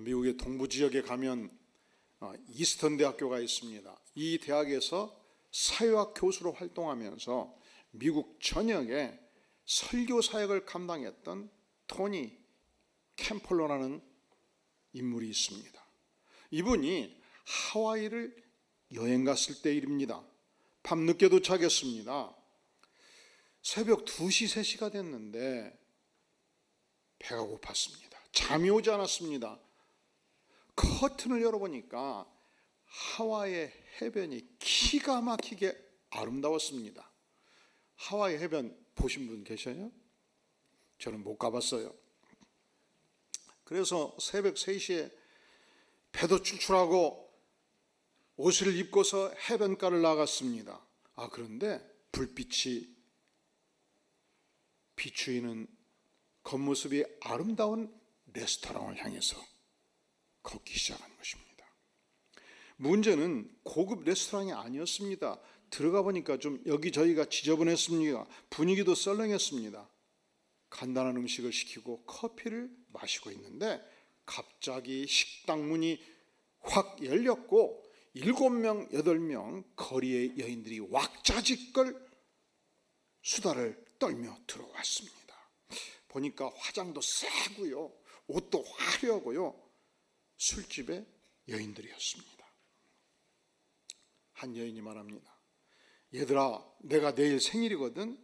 미국의 동부 지역에 가면 어, 이스턴 대학교가 있습니다. 이 대학에서 사회학 교수로 활동하면서 미국 전역에 설교 사역을 감당했던 토니 캠폴러라는 인물이 있습니다. 이분이 하와이를 여행 갔을 때 일입니다. 밤늦게 도착했습니다. 새벽 2시, 3시가 됐는데 배가 고팠습니다. 잠이 오지 않았습니다. 커튼을 열어보니까 하와이의 해변이 기가 막히게 아름다웠습니다. 하와이 해변 보신 분 계셔요? 저는 못 가봤어요. 그래서 새벽 3시에 배도 출출하고 옷을 입고서 해변가를 나갔습니다. 아, 그런데 불빛이 비추이는 겉모습이 아름다운 레스토랑을 향해서 걷기 시작한 것입니다. 문제는 고급 레스토랑이 아니었습니다. 들어가 보니까 좀 여기저기가 지저분했습니다. 분위기도 썰렁했습니다. 간단한 음식을 시키고 커피를 마시고 있는데 갑자기 식당 문이 확 열렸고 일곱 명, 여덟 명 거리의 여인들이 왁자지껄 수다를 떨며 들어왔습니다. 보니까 화장도 세고요. 옷도 화려하고요. 술집의 여인들이었습니다. 한 여인이 말합니다. 얘들아, 내가 내일 생일이거든.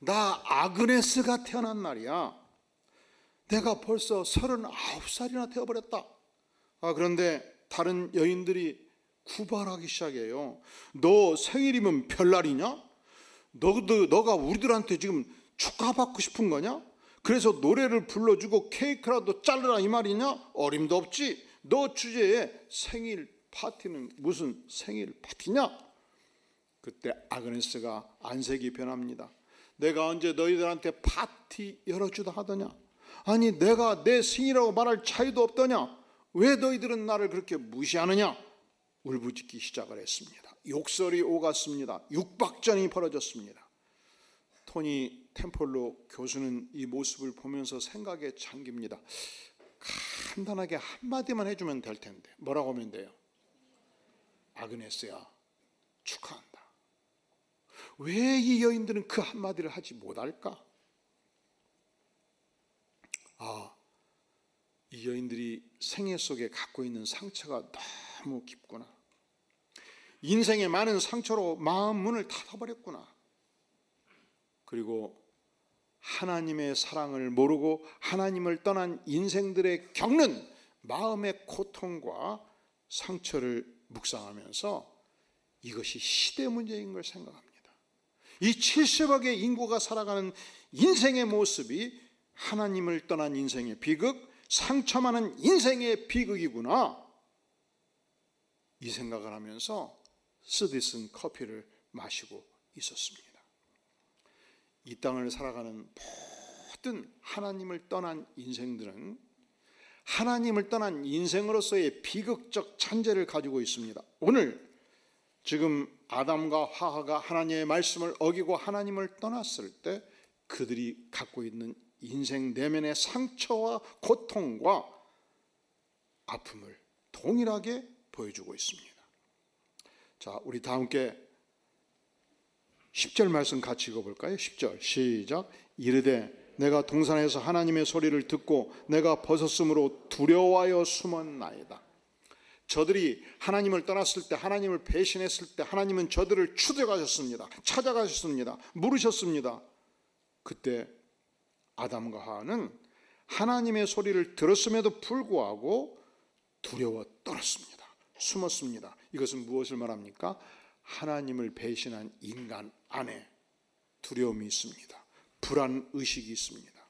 나 아그네스가 태어난 날이야. 내가 벌써 서른아홉 살이나 되어버렸다. 아, 그런데 다른 여인들이 구발하기 시작해요. 너 생일이면 별날이냐? 너도 너가 우리들한테 지금 축하받고 싶은 거냐? 그래서 노래를 불러주고 케이크라도 자르라 이 말이냐? 어림도 없지. 너 주제에 생일 파티는 무슨 생일 파티냐? 그때 아그네스가 안색이 변합니다. 내가 언제 너희들한테 파티 열어주다 하더냐? 아니 내가 내 생이라고 말할 차이도 없더냐? 왜 너희들은 나를 그렇게 무시하느냐? 울부짖기 시작을 했습니다. 욕설이 오갔습니다. 육박전이 벌어졌습니다. 토니 템폴로 교수는 이 모습을 보면서 생각에 잠깁니다. 간단하게 한마디만 해주면 될 텐데 뭐라고 하면 돼요? 아그네스야 축하한다. 왜 이 여인들은 그 한마디를 하지 못할까? 아, 이 여인들이 생애 속에 갖고 있는 상처가 너무 깊구나. 인생의 많은 상처로 마음 문을 닫아버렸구나. 그리고 하나님의 사랑을 모르고 하나님을 떠난 인생들의 겪는 마음의 고통과 상처를 묵상하면서 이것이 시대 문제인 걸 생각합니다. 이 70억의 인구가 살아가는 인생의 모습이 하나님을 떠난 인생의 비극, 상처 많은 인생의 비극이구나. 이 생각을 하면서 쓰디쓴 커피를 마시고 있었습니다. 이 땅을 살아가는 모든 하나님을 떠난 인생들은 하나님을 떠난 인생으로서의 비극적 찬재를 가지고 있습니다. 오늘 지금 아담과 하하가 하나님의 말씀을 어기고 하나님을 떠났을 때 그들이 갖고 있는 인생 내면의 상처와 고통과 아픔을 동일하게 보여주고 있습니다. 자, 우리 다 함께 10절 말씀 같이 읽어볼까요? 10절 시작 이르되 내가 동산에서 하나님의 소리를 듣고 내가 벗었으므로 두려워하여 숨었나이다. 저들이 하나님을 떠났을 때 하나님을 배신했을 때 하나님은 저들을 추적하셨습니다. 찾아가셨습니다. 물으셨습니다. 그때 아담과 하와는 하나님의 소리를 들었음에도 불구하고 두려워 떨었습니다. 숨었습니다. 이것은 무엇을 말합니까? 하나님을 배신한 인간 안에 두려움이 있습니다. 불안 의식이 있습니다.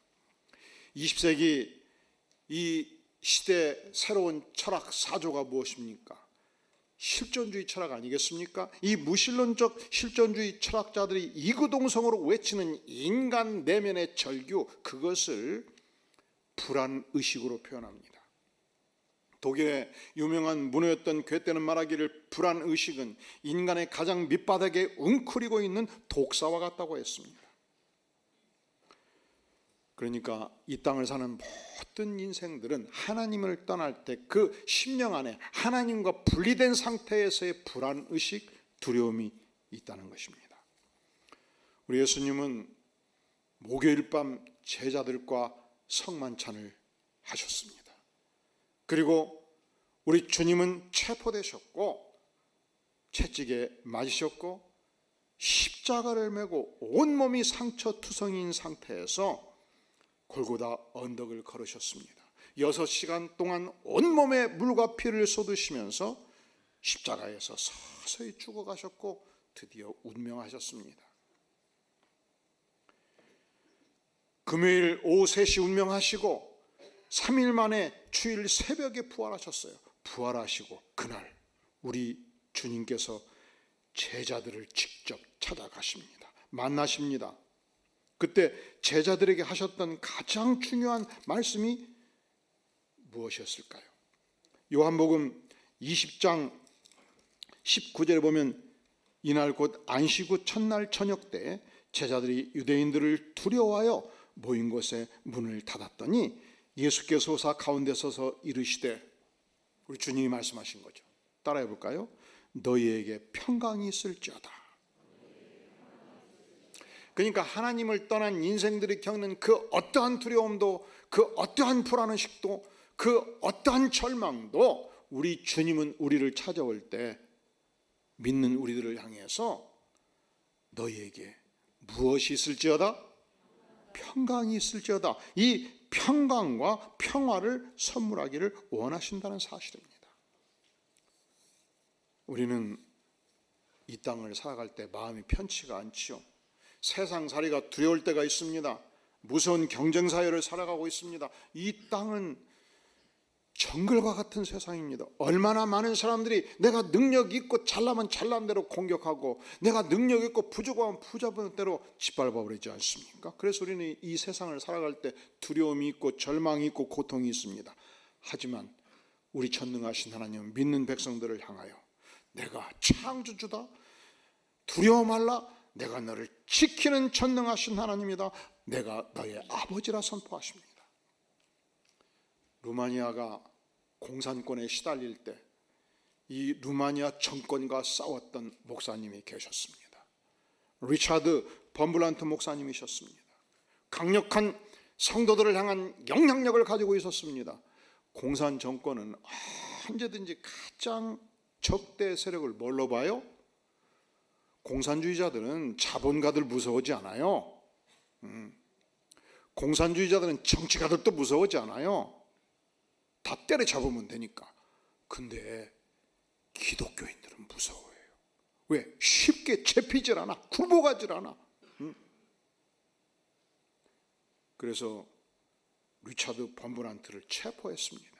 20세기 이 시대 새로운 철학 사조가 무엇입니까? 실존주의 철학 아니겠습니까? 이 무신론적 실존주의 철학자들이 이구동성으로 외치는 인간 내면의 절규 그것을 불안 의식으로 표현합니다. 독일의 유명한 문호였던 괴테는 말하기를 불안 의식은 인간의 가장 밑바닥에 웅크리고 있는 독사와 같다고 했습니다. 그러니까 이 땅을 사는 모든 인생들은 하나님을 떠날 때 그 심령 안에 하나님과 분리된 상태에서의 불안 의식, 두려움이 있다는 것입니다. 우리 예수님은 목요일 밤 제자들과 성만찬을 하셨습니다. 그리고 우리 주님은 체포되셨고 채찍에 맞으셨고 십자가를 메고 온몸이 상처 투성인 상태에서 골고다 언덕을 걸으셨습니다. 여섯 시간 동안 온몸에 물과 피를 쏟으시면서 십자가에서 서서히 죽어가셨고 드디어 운명하셨습니다. 금요일 오후 3시 운명하시고 3일 만에 주일 새벽에 부활하셨어요. 부활하시고 그날 우리 주님께서 제자들을 직접 찾아가십니다. 만나십니다. 그때 제자들에게 하셨던 가장 중요한 말씀이 무엇이었을까요? 요한복음 20장 19절에 보면 이날 곧 안식 후 첫날 저녁 때 제자들이 유대인들을 두려워하여 모인 곳에 문을 닫았더니 예수께서 오사 가운데 서서 이르시되 우리 주님이 말씀하신 거죠. 따라해 볼까요? 너희에게 평강이 있을지어다. 그러니까 하나님을 떠난 인생들이 겪는 그 어떠한 두려움도 그 어떠한 불안의식도 그 어떠한 절망도 우리 주님은 우리를 찾아올 때 믿는 우리들을 향해서 너희에게 무엇이 있을지어다 평강이 있을지어다 이 평강과 평화를 선물하기를 원하신다는 사실입니다. 우리는 이 땅을 살아갈 때 마음이 편치가 않지요. 세상 살이가 두려울 때가 있습니다. 무서운 경쟁 사회를 살아가고 있습니다. 이 땅은 정글과 같은 세상입니다. 얼마나 많은 사람들이 내가 능력 있고 잘나면 잘난 대로 공격하고 내가 능력 있고 부족하면 부잡은 대로 짓밟아 버리지 않습니까? 그래서 우리는 이 세상을 살아갈 때 두려움이 있고 절망이 있고 고통이 있습니다. 하지만 우리 전능하신 하나님 믿는 백성들을 향하여 내가 창조주다. 두려워 말라. 내가 너를 지키는 전능하신 하나님이다. 내가 너의 아버지라 선포하십니다. 루마니아가 공산권에 시달릴 때 이 루마니아 정권과 싸웠던 목사님이 계셨습니다. 리차드 범블란트 목사님이셨습니다. 강력한 성도들을 향한 영향력을 가지고 있었습니다. 공산 정권은 언제든지 가장 적대 세력을 뭘로 봐요? 공산주의자들은 자본가들 무서워하지 않아요. 음. 공산주의자들은 정치가들도 무서워하지 않아요. 다 때려잡으면 되니까. 근데 기독교인들은 무서워해요. 왜? 쉽게 잡히질 않아. 굴복하질 않아. 응? 그래서 리차드 범브란트를 체포했습니다.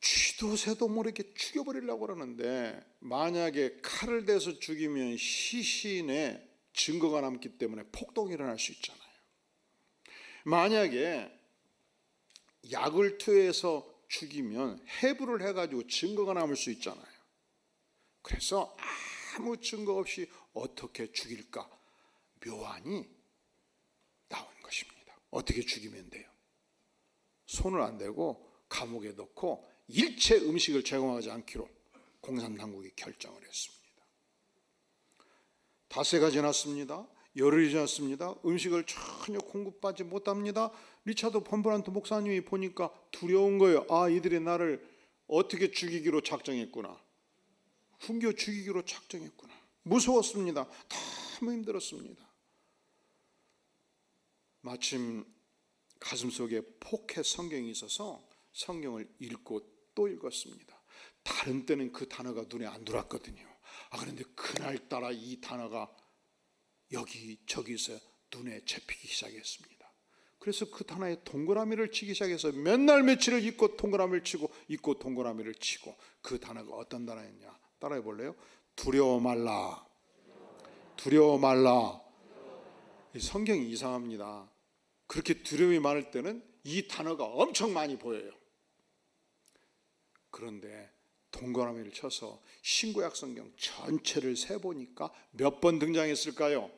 쥐도 새도 모르게 죽여버리려고 그러는데 만약에 칼을 대서 죽이면 시신에 증거가 남기 때문에 폭동이 일어날 수 있잖아요. 만약에 약을 투여해서 죽이면 해부를 해가지고 증거가 남을 수 있잖아요. 그래서 아무 증거 없이 어떻게 죽일까 묘안이 나온 것입니다. 어떻게 죽이면 돼요? 손을 안 대고 감옥에 넣고 일체 음식을 제공하지 않기로 공산당국이 결정을 했습니다. 닷새가 지났습니다. 열흘이 지났습니다. 음식을 전혀 공급받지 못합니다. 리차드 펌브란트 목사님이 보니까 두려운 거예요. 아, 이들이 나를 어떻게 죽이기로 작정했구나. 훈교 죽이기로 작정했구나. 무서웠습니다. 너무 힘들었습니다. 마침 가슴 속에 포켓 성경이 있어서 성경을 읽고 또 읽었습니다. 다른 때는 그 단어가 눈에 안 들어왔거든요. 아, 그런데 그날따라 이 단어가 여기 저기서 눈에 잡히기 시작했습니다. 그래서 그 단어에 동그라미를 치기 시작해서 몇날 며칠을 잊고 동그라미를 치고 잊고 동그라미를 치고 그 단어가 어떤 단어였냐 따라해 볼래요? 두려워 말라 두려워 말라 성경이 이상합니다 그렇게 두려움이 많을 때는 이 단어가 엄청 많이 보여요 그런데 동그라미를 쳐서 신구약 성경 전체를 세 보니까 몇 번 등장했을까요?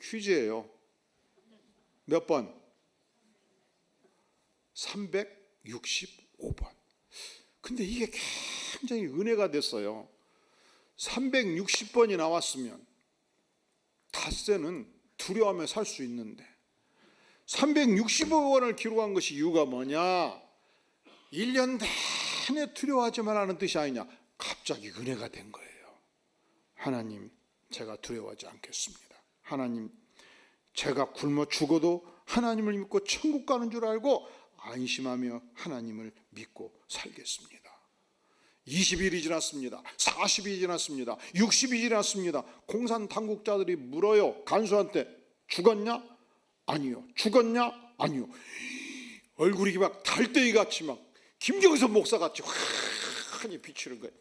퀴즈예요. 몇 번? 365번. 근데 이게 굉장히 은혜가 됐어요. 360번이 나왔으면 닷새는 두려워하며 살수 있는데 365번을 기록한 것이 이유가 뭐냐? 1년 내내 두려워하지 말라는 뜻이 아니냐? 갑자기 은혜가 된 거예요. 하나님, 제가 두려워하지 않겠습니다. 하나님, 제가 굶어 죽어도 하나님을 믿고 천국 가는 줄 알고 안심하며 하나님을 믿고 살겠습니다. 20일이 지났습니다. 40일이 지났습니다. 60일이 지났습니다. 공산 당국자들이 물어요. 간수한테 죽었냐? 아니요. 죽었냐? 아니요. 얼굴이 막 달덩이 같이 막 김경선 목사 같이 환히 비추는 거예요.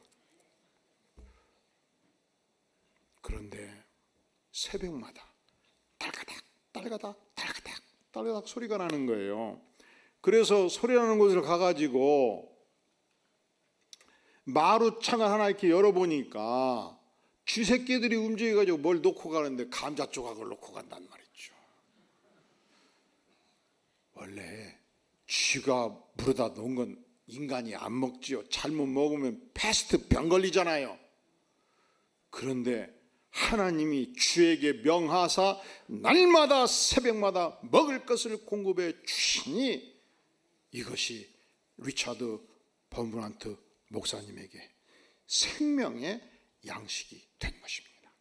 그런데 새벽마다 딸가닥 딸가닥 딸가닥 딸가닥 소리가 나는 거예요. 그래서 소리 나는 곳을 가가지고 마루창을 하나 이렇게 열어보니까 쥐새끼들이 움직여가지고 뭘 놓고 가는데 감자 조각을 놓고 간단 말이죠. 원래 쥐가 물어다 놓은 건 인간이 안 먹지요. 잘못 먹으면 패스트 병 걸리잖아요. 그런데 하나님이 주에게 명하사 날마다 새벽마다 먹을 것을 공급해 주시니 이것이 리차드 버무란트 목사님에게 생명의 양식이 된 것입니다.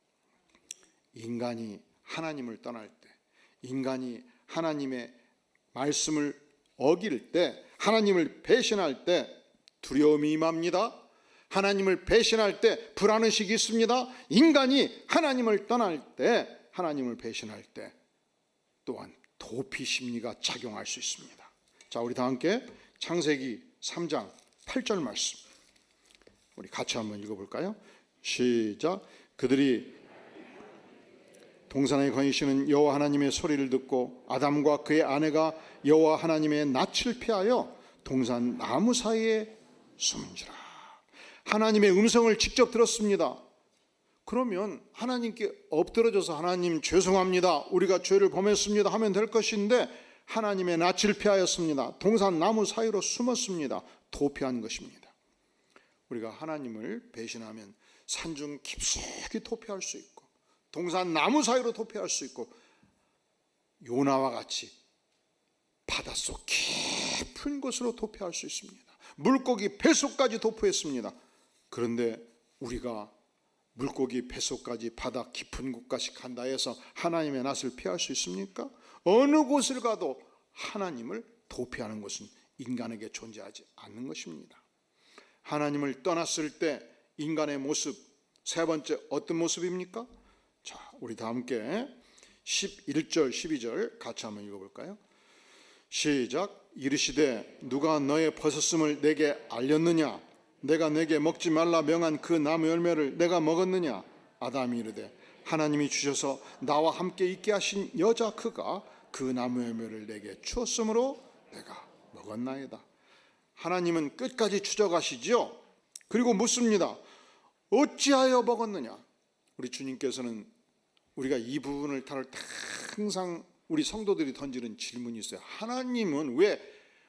인간이 하나님을 떠날 때, 인간이 하나님의 말씀을 어길 때, 하나님을 배신할 때 두려움이 임합니다. 하나님을 배신할 때 불안의식이 있습니다. 인간이 하나님을 떠날 때, 하나님을 배신할 때 또한 도피 심리가 작용할 수 있습니다. 자, 우리 다 함께 창세기 3장 8절 말씀. 우리 같이 한번 읽어볼까요? 시작. 그들이 동산에 거니시는 여호와 하나님의 소리를 듣고 아담과 그의 아내가 여호와 하나님의 낯을 피하여 동산 나무 사이에 숨은지라. 하나님의 음성을 직접 들었습니다. 그러면 하나님께 엎드러져서 하나님 죄송합니다. 우리가 죄를 범했습니다 하면 될 것인데 하나님의 낯을 피하였습니다. 동산 나무 사이로 숨었습니다. 도피한 것입니다. 우리가 하나님을 배신하면 산중 깊숙이 도피할 수 있고 동산 나무 사이로 도피할 수 있고 요나와 같이 바닷속 깊은 곳으로 도피할 수 있습니다. 물고기 뱃속까지 도피했습니다. 그런데 우리가 물고기 뱃속까지 바다 깊은 곳까지 간다 해서 하나님의 낯을 피할 수 있습니까? 어느 곳을 가도 하나님을 도피하는 것은 인간에게 존재하지 않는 것입니다. 하나님을 떠났을 때 인간의 모습 세 번째 어떤 모습입니까? 자, 우리 다 함께 11절 12절 같이 한번 읽어 볼까요? 시작 이르시되 누가 너의 벗었음을 내게 알렸느냐 내가 내게 먹지 말라 명한 그 나무 열매를 내가 먹었느냐? 아담이 이르되 하나님이 주셔서 나와 함께 있게 하신 여자 그가 그 나무 열매를 내게 주었으므로 내가 먹었나이다. 하나님은 끝까지 추적하시지요. 그리고 묻습니다. 어찌하여 먹었느냐? 우리 주님께서는 우리가 이 부분을 다룰 때 항상 우리 성도들이 던지는 질문이 있어요. 하나님은 왜,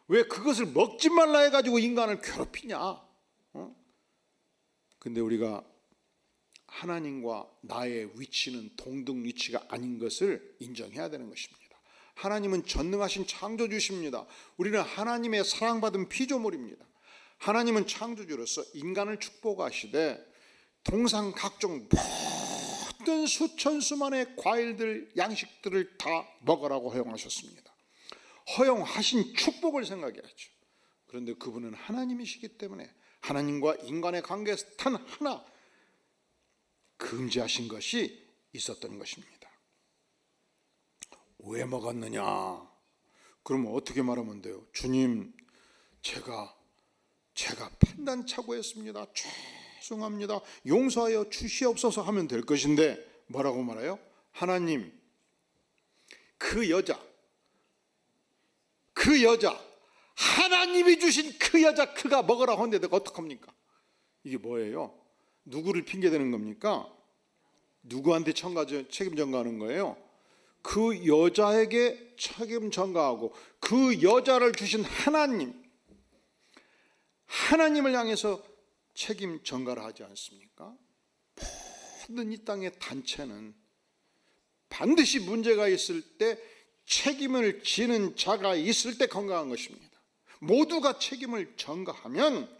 왜 그것을 먹지 말라 해가지고 인간을 괴롭히냐? 어? 근데 우리가 하나님과 나의 위치는 동등 위치가 아닌 것을 인정해야 되는 것입니다. 하나님은 전능하신 창조주십니다. 우리는 하나님의 사랑받은 피조물입니다. 하나님은 창조주로서 인간을 축복하시되 동상 각종 모든 수천 수만의 과일들, 양식들을 다 먹으라고 허용하셨습니다. 허용하신 축복을 생각해야죠. 그런데 그분은 하나님이시기 때문에 하나님과 인간의 관계에서 단 하나 금지하신 것이 있었던 것입니다. 왜 먹었느냐? 그러면 어떻게 말하면 돼요? 주님, 제가 제가 판단 착오했습니다. 죄송합니다. 용서하여 주시옵소서 하면 될 것인데 뭐라고 말해요? 하나님 그 여자 그 여자 하나님이 주신 그 여자 그가 먹으라고 하는데 내가 어떡합니까? 이게 뭐예요? 누구를 핑계 대는 겁니까? 누구한테 책임 전가하는 거예요? 그 여자에게 책임 전가하고 그 여자를 주신 하나님 하나님을 향해서 책임 전가를 하지 않습니까? 모든 이 땅의 단체는 반드시 문제가 있을 때 책임을 지는 자가 있을 때 건강한 것입니다. 모두가 책임을 전가하면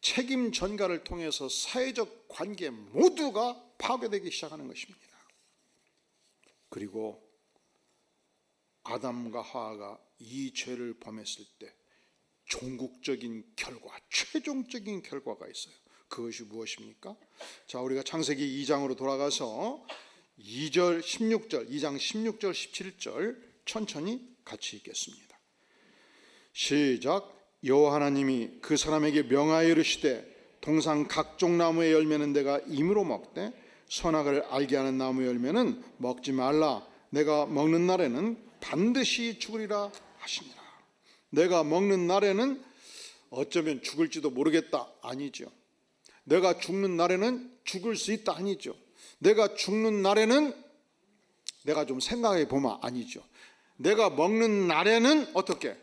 책임 전가를 통해서 사회적 관계 모두가 파괴되기 시작하는 것입니다. 그리고 아담과 하와가 이 죄를 범했을 때 종국적인 결과, 최종적인 결과가 있어요. 그것이 무엇입니까? 자, 우리가 창세기 2장으로 돌아가서 2절, 16절, 2장 16절, 17절 천천히 같이 읽겠습니다. 시작. 여호와 하나님이 그 사람에게 명하여 이르시되 동상 각종 나무의 열매는 내가 임으로 먹되 선악을 알게 하는 나무 열매는 먹지 말라. 내가 먹는 날에는 반드시 죽으리라 하시니라. 내가 먹는 날에는 어쩌면 죽을지도 모르겠다 아니죠. 내가 죽는 날에는 죽을 수 있다 아니죠. 내가 죽는 날에는 내가 좀 생각해 보면 아니죠. 내가 먹는 날에는 어떻게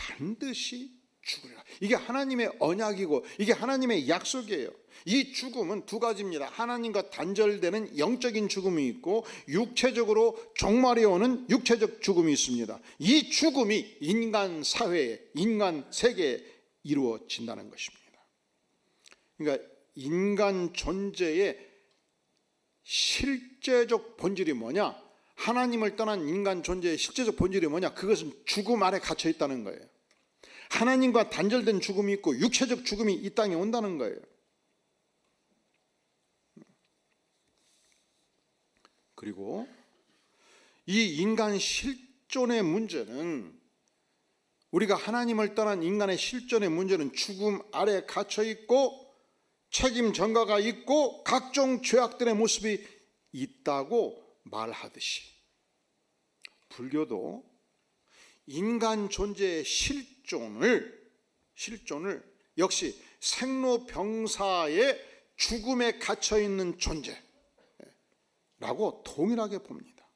반드시 죽으리라. 이게 하나님의 언약이고 이게 하나님의 약속이에요. 이 죽음은 두 가지입니다. 하나님과 단절되는 영적인 죽음이 있고 육체적으로 종말이 오는 육체적 죽음이 있습니다. 이 죽음이 인간 사회에 인간 세계에 이루어진다는 것입니다. 그러니까 인간 존재의 실제적 본질이 뭐냐? 하나님을 떠난 인간 존재의 실제적 본질이 뭐냐? 그것은 죽음 아래 갇혀 있다는 거예요. 하나님과 단절된 죽음이 있고 육체적 죽음이 이 땅에 온다는 거예요. 그리고 이 인간 실존의 문제는 우리가 하나님을 떠난 인간의 실존의 문제는 죽음 아래 갇혀 있고 책임 전가가 있고 각종 죄악들의 모습이 있다고 말하듯이 불교도 인간 존재의 실존을 실존을 역시 생로병사의 죽음에 갇혀 있는 존재라고 동일하게 봅니다.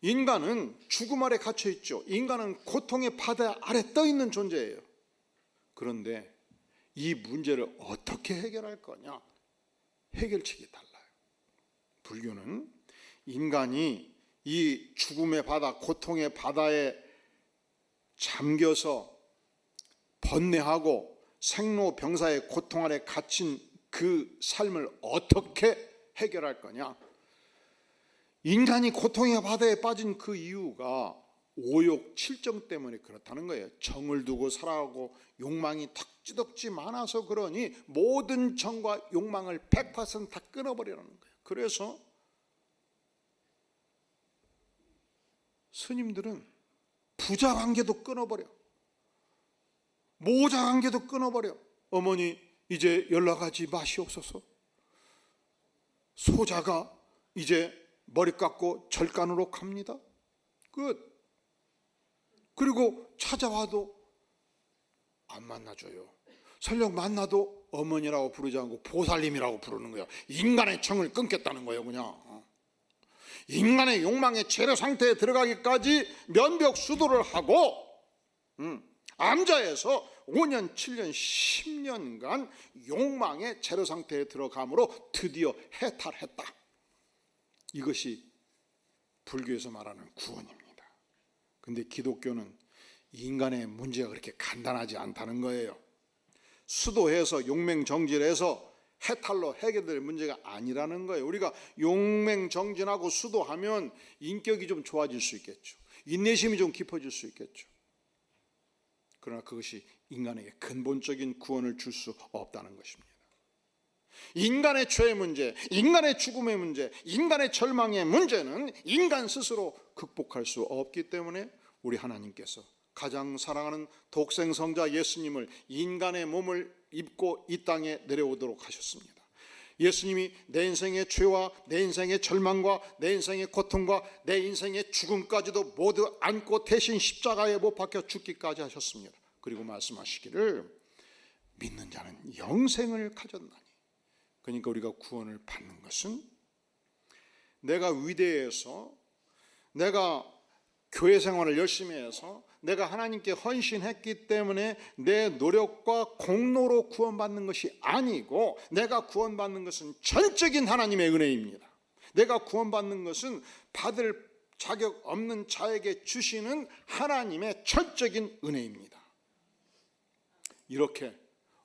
인간은 죽음 아래 갇혀 있죠. 인간은 고통의 바다 아래 떠 있는 존재예요. 그런데 이 문제를 어떻게 해결할 거냐? 해결책이 달라요. 불교는 인간이 이 죽음의 바다, 고통의 바다에 잠겨서 번뇌하고 생로병사의 고통 아래 갇힌 그 삶을 어떻게 해결할 거냐? 인간이 고통의 바다에 빠진 그 이유가 오욕 칠정 때문에 그렇다는 거예요. 정을 두고 살아가고 욕망이 덕지덕지 많아서 그러니 모든 정과 욕망을 100%다 끊어버리라는 거예요. 그래서 스님들은 부자 관계도 끊어버려. 모자 관계도 끊어버려. 어머니 이제 연락하지 마시옵소서. 소자가 이제 머리 깎고 절간으로 갑니다. 끝. 그리고 찾아와도 안 만나줘요. 설령 만나도 어머니라고 부르지 않고 보살님이라고 부르는 거예요. 인간의 정을 끊겠다는 거예요, 그냥. 인간의 욕망의 재료 상태에 들어가기까지 면벽 수도를 하고 음, 암자에서 5년, 7년, 10년간 욕망의 재료 상태에 들어감으로 드디어 해탈했다. 이것이 불교에서 말하는 구원입니다. 근데 기독교는 인간의 문제가 그렇게 간단하지 않다는 거예요. 수도해서 용맹정진해서 해탈로 해결될 문제가 아니라는 거예요. 우리가 용맹정진하고 수도하면 인격이 좀 좋아질 수 있겠죠. 인내심이 좀 깊어질 수 있겠죠. 그러나 그것이 인간에게 근본적인 구원을 줄 수 없다는 것입니다. 인간의 죄의 문제, 인간의 죽음의 문제, 인간의 절망의 문제는 인간 스스로 극복할 수 없기 때문에 우리 하나님께서 가장 사랑하는 독생 성자 예수님을 인간의 몸을 입고 이 땅에 내려오도록 하셨습니다. 예수님이 내 인생의 죄와 내 인생의 절망과 내 인생의 고통과 내 인생의 죽음까지도 모두 안고 대신 십자가에 못 박혀 죽기까지 하셨습니다. 그리고 말씀하시기를 믿는 자는 영생을 가졌나니. 그러니까 우리가 구원을 받는 것은 내가 위대해서 내가 교회 생활을 열심히 해서 내가 하나님께 헌신했기 때문에 내 노력과 공로로 구원받는 것이 아니고 내가 구원받는 것은 전적인 하나님의 은혜입니다. 내가 구원받는 것은 받을 자격 없는 자에게 주시는 하나님의 전적인 은혜입니다. 이렇게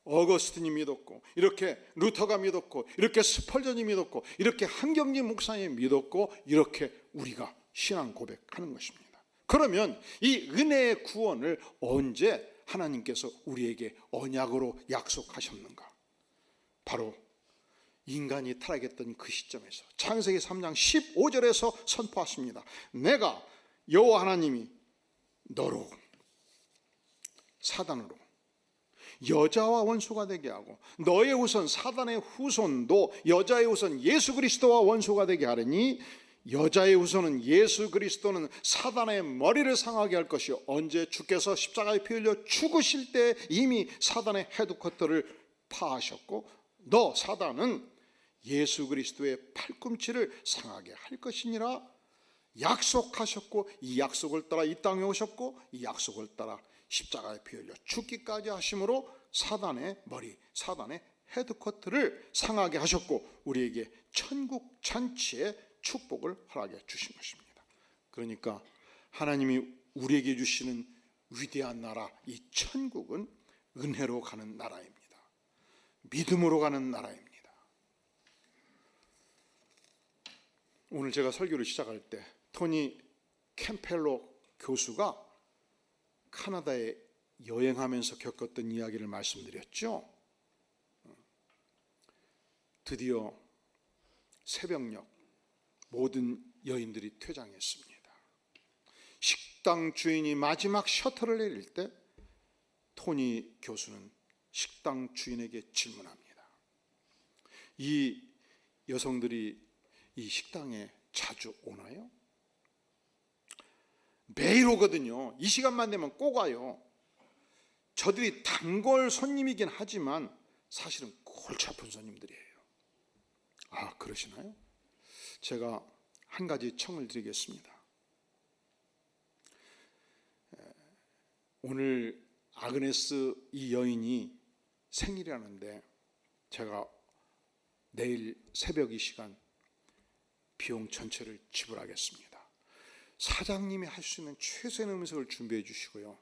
어거스틴이 믿었고 이렇게 루터가 믿었고 이렇게 스펄전이 믿었고 이렇게 한경진 목사님이 믿었고 이렇게 우리가 신앙 고백하는 것입니다. 그러면 이 은혜의 구원을 언제 하나님께서 우리에게 언약으로 약속하셨는가? 바로 인간이 타락했던 그 시점에서 창세기 3장 15절에서 선포하십니다. 내가 여호와 하나님이 너로 사단으로 여자와 원수가 되게 하고 너의 후손 사단의 후손도 여자의 후손 예수 그리스도와 원수가 되게 하리니 여자의 후손은 예수 그리스도는 사단의 머리를 상하게 할 것이요. 언제 주께서 십자가에 피 흘려 죽으실 때 이미 사단의 헤드쿼터를 파하셨고 너 사단은 예수 그리스도의 팔꿈치를 상하게 할 것이니라. 약속하셨고 이 약속을 따라 이 땅에 오셨고 이 약속을 따라 십자가에 피 흘려 죽기까지 하심으로 사단의 머리 사단의 헤드쿼터를 상하게 하셨고 우리에게 천국 잔치의 축복을 허락해 주신 것입니다. 그러니까 하나님이 우리에게 주시는 위대한 나라 이 천국은 은혜로 가는 나라입니다. 믿음으로 가는 나라입니다. 오늘 제가 설교를 시작할 때 토니 캠펠로 교수가 카나다에 여행하면서 겪었던 이야기를 말씀드렸죠. 드디어 새벽녘 모든 여인들이 퇴장했습니다. 식당 주인이 마지막 셔터를 내릴 때 토니 교수는 식당 주인에게 질문합니다. 이 여성들이 이 식당에 자주 오나요? 매일 오거든요. 이 시간만 되면 꼭 와요. 저들이 단골 손님이긴 하지만 사실은 골치 아픈 손님들이에요. 아, 그러시나요? 제가 한 가지 청을 드리겠습니다. 오늘 아그네스 이 여인이 생일이라는데 제가 내일 새벽 이 시간 비용 전체를 지불하겠습니다. 사장님이 할 수 있는 최선의 음식을 준비해 주시고요.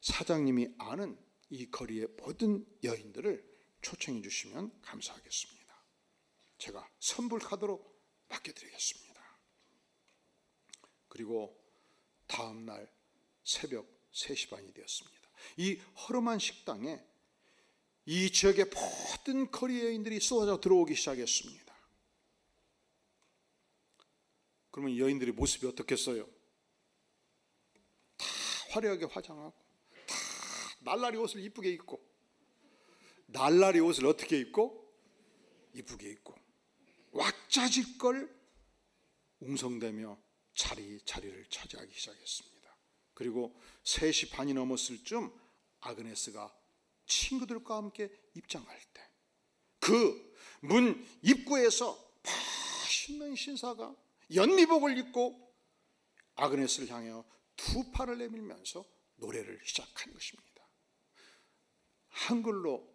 사장님이 아는 이 거리의 모든 여인들을 초청해 주시면 감사하겠습니다. 제가 선불 카드로 맡겨드리겠습니다. 그리고 다음 날 새벽 3시 반이 되었습니다. 이 허름한 식당에 이 지역의 모든 거리 여인들이 쏟아져 들어오기 시작했습니다. 그러면 여인들의 모습이 어떻겠어요? 다 화려하게 화장하고 다 날라리 옷을 이쁘게 입고 날라리 옷을 어떻게 입고 이쁘게 입고 왁자질걸 웅성대며 자리 자리를 차지하기 시작했습니다. 그리고 3시 반이 넘었을 쯤 아그네스가 친구들과 함께 입장할 때 그 문 입구에서 맛있는 신사가 연미복을 입고 아그네스를 향하여 두 팔을 내밀면서 노래를 시작한 것입니다. 한글로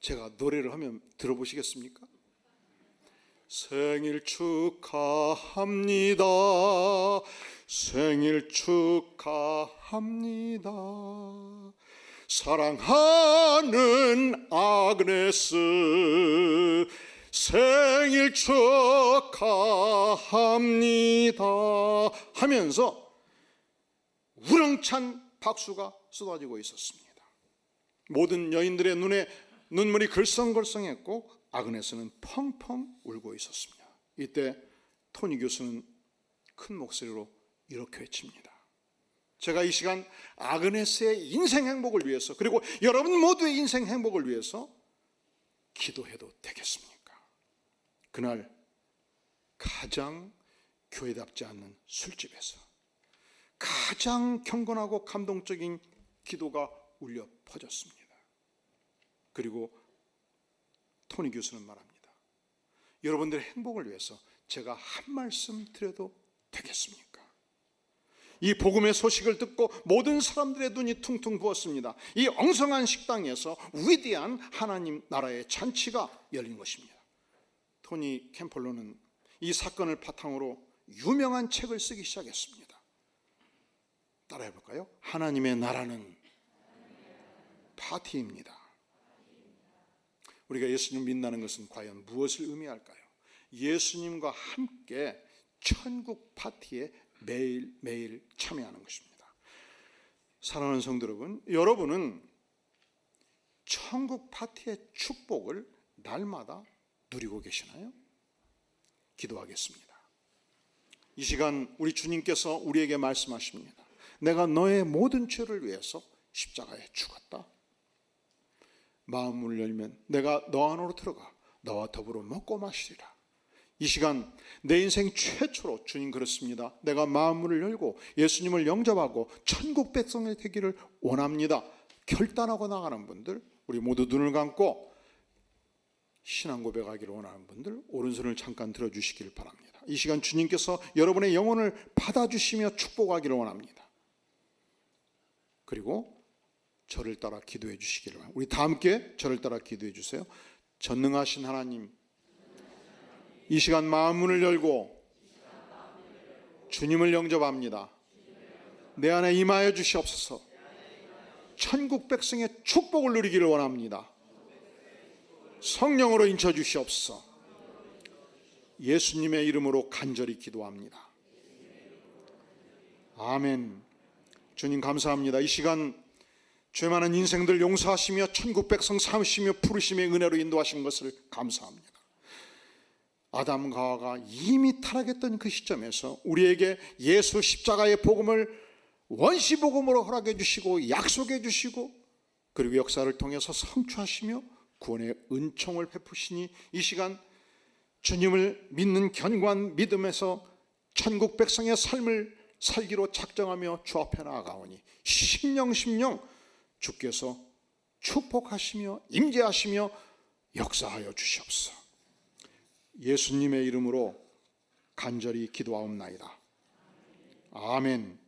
제가 노래를 하면 들어보시겠습니까? 생일 축하합니다. 생일 축하합니다. 사랑하는 아그네스 생일 축하합니다 하면서 우렁찬 박수가 쏟아지고 있었습니다. 모든 여인들의 눈에 눈물이 글썽글썽했고 아그네스는 펑펑 울고 있었습니다. 이때 토니 교수는 큰 목소리로 이렇게 외칩니다. 제가 이 시간 아그네스의 인생 행복을 위해서 그리고 여러분 모두의 인생 행복을 위해서 기도해도 되겠습니까? 그날 가장 교회답지 않는 술집에서 가장 경건하고 감동적인 기도가 울려 퍼졌습니다. 그리고 토니 교수는 말합니다. 여러분들의 행복을 위해서 제가 한 말씀 드려도 되겠습니까? 이 복음의 소식을 듣고 모든 사람들의 눈이 퉁퉁 부었습니다. 이 엉성한 식당에서 위대한 하나님 나라의 잔치가 열린 것입니다. 토니 캠펄로는 이 사건을 바탕으로 유명한 책을 쓰기 시작했습니다. 따라해 볼까요? 하나님의 나라는 파티입니다. 우리가 예수님 믿는다는 것은 과연 무엇을 의미할까요? 예수님과 함께 천국 파티에 매일매일 참여하는 것입니다. 사랑하는 성도 여러분, 여러분은 천국 파티의 축복을 날마다 누리고 계시나요? 기도하겠습니다. 이 시간 우리 주님께서 우리에게 말씀하십니다. 내가 너의 모든 죄를 위해서 십자가에 죽었다. 마음을 열면 내가 너 안으로 들어가 너와 더불어 먹고 마시리라. 이 시간 내 인생 최초로 주님 그렇습니다. 내가 마음문을 열고 예수님을 영접하고 천국 백성이 되기를 원합니다. 결단하고 나가는 분들 우리 모두 눈을 감고 신앙 고백하기를 원하는 분들 오른손을 잠깐 들어 주시기를 바랍니다. 이 시간 주님께서 여러분의 영혼을 받아 주시며 축복하기를 원합니다. 그리고 저를 따라 기도해 주시기를 바랍니다. 우리 다 함께 저를 따라 기도해 주세요. 전능하신 하나님 이 시간 마음 문을 열고 주님을 영접합니다. 내 안에 임하여 주시옵소서. 천국 백성의 축복을 누리기를 원합니다. 성령으로 인쳐 주시옵소서. 예수님의 이름으로 간절히 기도합니다. 아멘. 주님 감사합니다. 이 시간 죄 많은 인생들 용서하시며 천국 백성 삼으시며 부르심의 은혜로 인도하신 것을 감사합니다. 아담과 하와가 이미 타락했던 그 시점에서 우리에게 예수 십자가의 복음을 원시 복음으로 허락해 주시고 약속해 주시고 그리고 역사를 통해서 성취하시며 구원의 은총을 베푸시니 이 시간 주님을 믿는 견고한 믿음에서 천국 백성의 삶을 살기로 작정하며 주 앞에 나아가오니 심령 심령 주께서 축복하시며 임재하시며 역사하여 주시옵소서. 예수님의 이름으로 간절히 기도하옵나이다. 아멘.